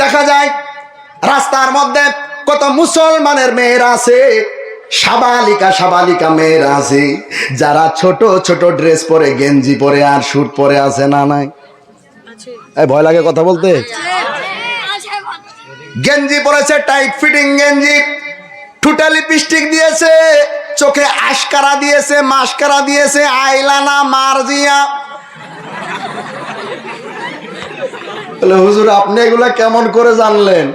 দেখা যায়, রাস্তার মধ্যে কত মুসলমানের মেয়েরা আছে, সাবালিকা সাবালিকা মেয়েরা আছে, যারা ছোট ছোট ড্রেস পরে, গেঞ্জি পরে আর স্যুট পরে আছে না নাই? ভয় লাগে কথা বলতে? গেঞ্জি পরেছে টাইট ফিটিং গেঞ্জি ঠুটা লিপস্টিক দিয়েছে, চোখে আশকারা দিয়েছে মাস্কারা দিয়েছে, আইলানা, মারজিয়া বলে হুজুর, আপনি এগুলা কেমন করে জানলেন?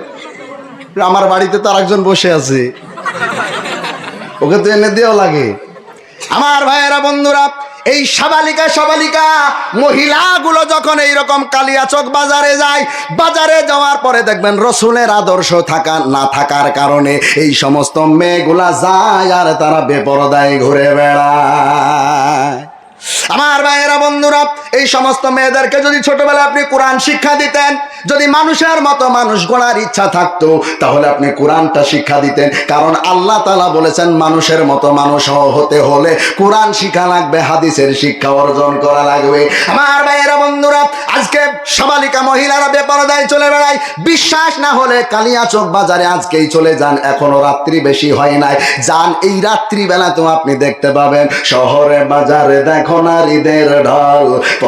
আমার বাড়িতে তো আরেকজন বসে আছে। ওকে তো এনে দেওয়া লাগে। আমার ভাইয়েরা বন্ধুরা, এই সাবালিকা সবালিকা মহিলাগুলো যখন এইরকম কালিয়াচক বাজারে যায়, বাজারে যাওয়ার পরে দেখবেন রসুলের আদর্শ থাকা, না থাকার কারণে এই সমস্ত মেয়েগুলা যায় আর তারা বেপরদায় ঘুরে বেড়ায়। আমার ভাইয়েরা বন্ধুরা সমস্ত মেয়েদেরকে যদি ছোটবেলায় আপনি কোরআন শিক্ষা দিতেন, যদি মানুষের মতো মানুষ গড়ার ইচ্ছা থাকতো, তাহলে আপনি কোরআনটা শিক্ষা দিতেন। কারণ আল্লাহ তালা বলেছেন, মানুষের মতো মানুষ হতে হলে কোরআন শিক্ষা লাগবে, হাদিসের শিক্ষা অর্জন করা লাগবে। আমার ভাইয়েরা, বন্ধুরা, আজকে সবালিকা মহিলারা বেপরদায় চলে বেড়ায়। বিশ্বাস না হলে কালিয়াচক বাজারে আজকেই চলে যান, এখনও রাত্রি বেশি হয় নাই। যান, এই রাত্রিবেলা তো আপনি দেখতে পাবেন, শহরে বাজারে দেখো নারীদের ঢল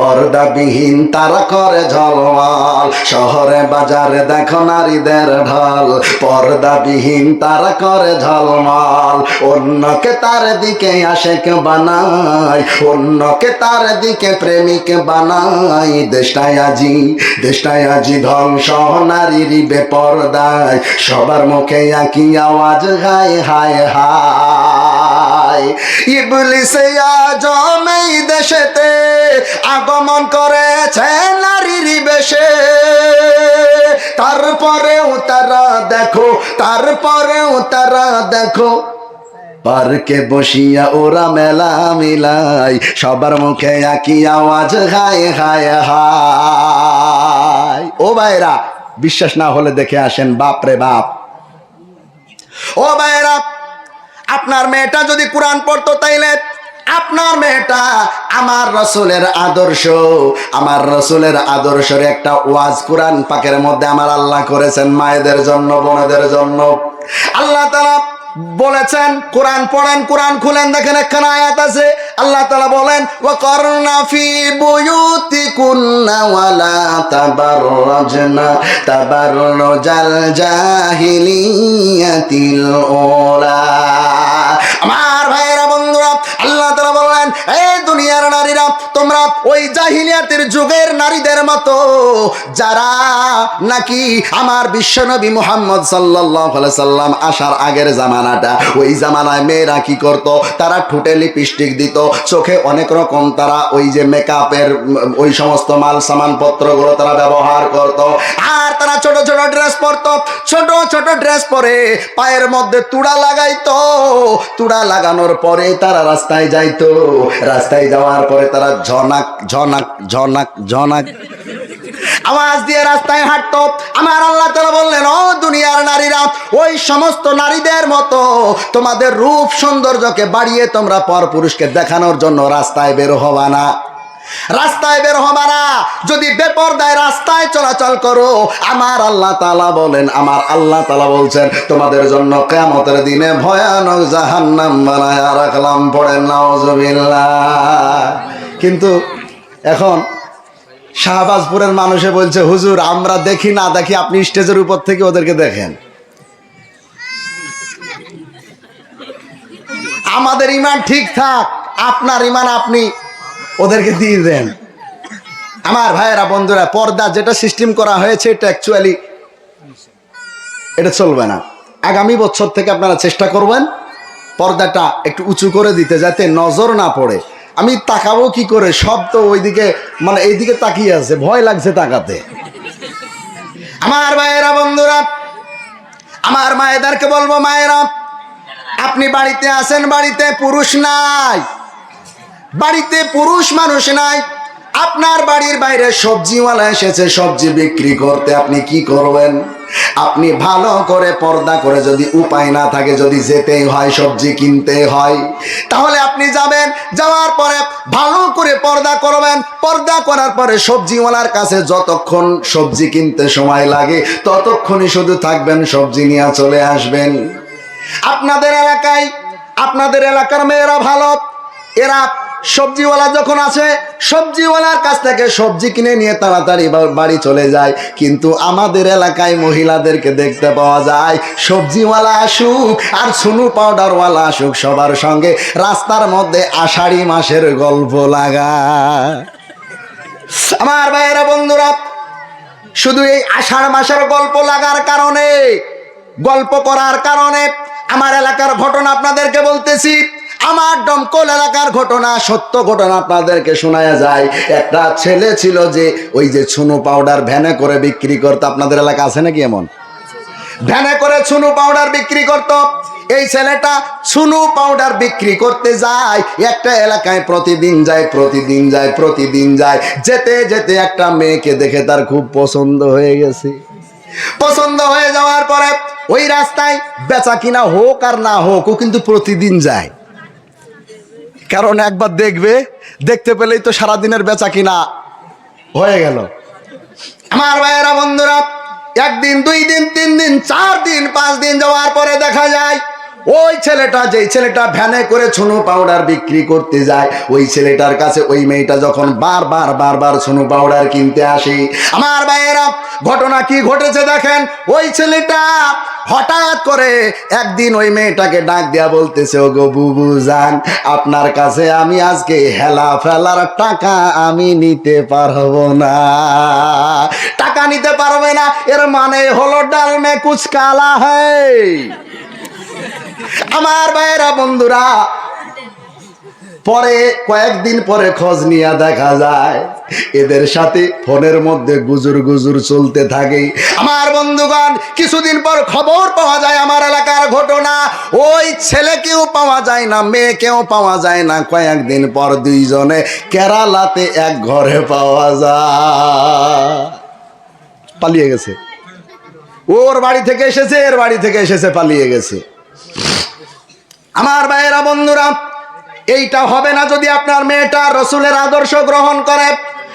পর্দাবিহীন তারা করে ঝলমল। শহরে বাজারে দেখো নারীদের ঢল। পর্দাবিহীন, তারা করে ঝলমল। অন্যকে তার দিকে আশেক বানায় অন্যকে তার দিকে প্রেমিক বানায় দেশটায় আজি দেশটায় আজি ধ্বংস, নারীর বেপরদায়। সবার মুখে একই আওয়াজ, হায় হায় হায়। ইবলিসে আজম এই দেশেতে আগমন করেছে নারীর বেশে। তারপরেও তারা দেখো, তারপরেও তারা দেখো। পার্কে বসিয়া ওরা মেলা মিলাই সবার মুখে একই আওয়াজ, হায় হায় হায়। ও ভাইরা, বিশ্বাস না হলে দেখে আসেন বাপ রে বাপ। ও ভাইরা আপনার মেয়েটা যদি কোরআন পড়তো তাইলে আপনার মেয়েটা আমার রসুলের আদর্শ, আমার রসুলের আদর্শের একটা ওয়াজ কোরআন পাকের মধ্যে আমার আল্লাহ করেছেন মায়েদের জন্য, বোনেদের জন্য। আল্লাহ তারা বলেছেন, কোরআন পড়েন, কোরআন খুলেন, দেখেন একখানা আয়াত আছে। আল্লাহ তালা বলেন ও করোনা ফি বুয়ুতি কুন্না ওয়ালা তাবাররাজনা তাবাররাজাল জাহিলিয়াতিল দুনিয়ার নারীরা, তোমরা ওই জাহিলিয়াতের যুগের নারীদের মতো, যারা নাকি আমার বিশ্বনবী মুহাম্মদ সাল্লাম আসার আগের জামানাটা, ওই জামানায় মেয়েরা কি করত? তারা ঠোঁটে লিপস্টিক দিত, চোখে অনেক রকম তারা ওই যে মেকআপের ওই সমস্ত মাল সামানপত্রগুলো তারা ব্যবহার করত। আর তারা ছোট ছোট ড্রেস পরতো, ছোট ছোট ড্রেস পরে পায়ের মধ্যে তুড়া লাগাইতো। তুড়া লাগানোর পরে তারা রাস্তায় যাইতো। রাস্তায় যাওয়ার পরে তারা ঝনাক ঝনাক ঝনাক ঝনাক। আওয়াজ দিয়ে রাস্তায় হাঁটতো। আমার আল্লাহ তালা বললেন, ও দুনিয়ার নারীরা, ওই সমস্ত নারীদের মতো তোমাদের রূপ সৌন্দর্যকে বাড়িয়ে তোমরা পর পুরুষকে দেখানোর জন্য রাস্তায় বের হবা না। রাস্তায় বের হবা না যদি বেপরদায় রাস্তায় চলাচল করো, আমার আল্লাহ তালা বলেন, আমার আল্লাহ তালা বলছেন, তোমাদের জন্য কেমতের দিনে ভয়ানক জাহান্নাম বানায় রাখলাম, পড়েন নাওজবিল্লাহ কিন্তু এখন শাহবাজপুরের মানুষে বলছে, হুজুর, আমরা দেখি না দেখি, আপনি স্টেজের উপর থেকে ওদেরকে দেখেন। আমাদের ইমান ঠিক থাক, আপনার ইমান আপনি ওদেরকে দিয়ে দেন। আমার ভাইয়েরা, বন্ধুরা, পর্দা যেটা সিস্টেম করা হয়েছে, এটা অ্যাকচুয়ালি এটা চলবে না। আগামী বছর থেকে আপনারা চেষ্টা করবেন পর্দাটা একটু উঁচু করে দিতে যাতে নজর না পড়ে। আমি তাকাবো কি করে? সব তো ওইদিকে মানে এইদিকে তাকিয়ে আছে, ভয় লাগছে তাকাতে। আমার মায়েরা বন্ধুরা, আমার মায়েদেরকে বলব, মায়েরা, আপনি বাড়িতে আছেন, বাড়িতে পুরুষ নাই। বাড়িতে পুরুষ মানুষ নাই, আপনার বাড়ির বাইরে সবজিওয়ালা এসেছে, সবজি বিক্রি করতে আপনি কি করবেন? আপনি ভালো করে পর্দা করে যদি উপায় না থাকে, যদি যেতেই হয়, সবজি কিনতে হয়, তাহলে আপনি যাবেন, যাওয়ার পরে ভালো করে পর্দা করবেন, পর্দা করার পরে সবজিওয়ালার কাছে যতক্ষণ সবজি কিনতে সময় লাগে, ততক্ষণই শুধু থাকবেন, সবজি নিয়ে চলে আসবেন। আপনাদের এলাকায়, আপনাদের এলাকার মেয়েরা ভালো, এরা সবজিওয়ালা যখন আসে, সবজিওয়ালার কাছ থেকে সবজি কিনে নিয়ে তাড়াতাড়ি বাড়ি চলে যায়। কিন্তু আমাদের এলাকায় মহিলাদেরকে দেখতে পাওয়া যায়, সবজিওয়ালা আসুক আর সুনু পাউডারওয়ালা আসুক সবার সঙ্গে। রাস্তার মধ্যে আষাঢ়ি মাসের গল্প লাগা। আমার ভাইয়েরা বন্ধুরা, শুধু এই আষাঢ় মাসের গল্প লাগার কারণে, গল্প করার কারণে আমার এলাকার ঘটনা আপনাদেরকে বলতেছি। আমার ডমকল এলাকার ঘটনা, সত্য ঘটনা আপনাদেরকে শোনায়া যায়। একটা ছেলে ছিল যে, ওই যে ছুনো পাউডার ভ্যানে করে বিক্রি করতো। আপনাদের এলাকা আছে নাকি এমন? ভ্যানে করে ছুনু পাউডার বিক্রি করত। এই ছেলেটা ছুনু পাউডার বিক্রি করতে যায়। একটা এলাকায় প্রতিদিন যায় প্রতিদিন যায় প্রতিদিন যায়। যেতে যেতে একটা মেয়েকে দেখে তার খুব পছন্দ হয়ে গেছে। পছন্দ হয়ে যাওয়ার পরে ওই রাস্তায় বেচা কিনা হোক আর না হোক, ও কিন্তু প্রতিদিন যায়। কারণ একবার দেখবে, দেখতে পেলেই তো সারাদিনের বেচা কিনা হয়ে গেল। আমার ভাইয়েরা বন্ধুরা, একদিন, দুই দিন, তিন দিন, চার দিন, পাঁচ দিন যাওয়ার পরে দেখা যায় ওই ছেলেটা যেই ছেলেটা ভ্যানে করে ছুনু পাউডার বিক্রি করতে যায়, ওই ছেলেটার কাছে ওই মেয়েটা যখন বারবার বারবার ছুনু পাউডার কিনতে আসে, আমার ভাইয়েরা, ঘটনা কি ঘটেছে দেখেন? ওই ছেলেটা হঠাৎ করে একদিন ওই মেয়েটাকে ডাক দেয়া বলতেছে ও গো বুবু জান, আপনার কাছে আমি আজকে হেলা ফেলার টাকা আমি নিতে পারব না। টাকা নিতে পারবে না, এর মানে হলো ডাল মে হয় আমার ভাইয়েরা, বন্ধুরা, পরে কয়েকদিন পরে খোঁজ নিয়ে দেখা যায়, এদের সাথে ফোনের মধ্যে গুজুর গুজুর চলতে থাকে। আমার বন্ধুগণ, কিছুদিন পর খবর পাওয়া যায় আমার এলাকার ঘটনা। ওই ছেলেকেও পাওয়া যায় না, মেয়েকেও পাওয়া যায় না। কয়েকদিন পর দুইজনে কেরালাতে এক ঘরে পাওয়া যায়। পালিয়ে গেছে। ওর বাড়ি থেকে এসেছে, এর বাড়ি থেকে এসেছে, পালিয়ে গেছে। আমার ভাইয়েরা বন্ধুরা এইটা হবে না যদি আপনার মেয়েটা রসুলের আদর্শ গ্রহণ করে।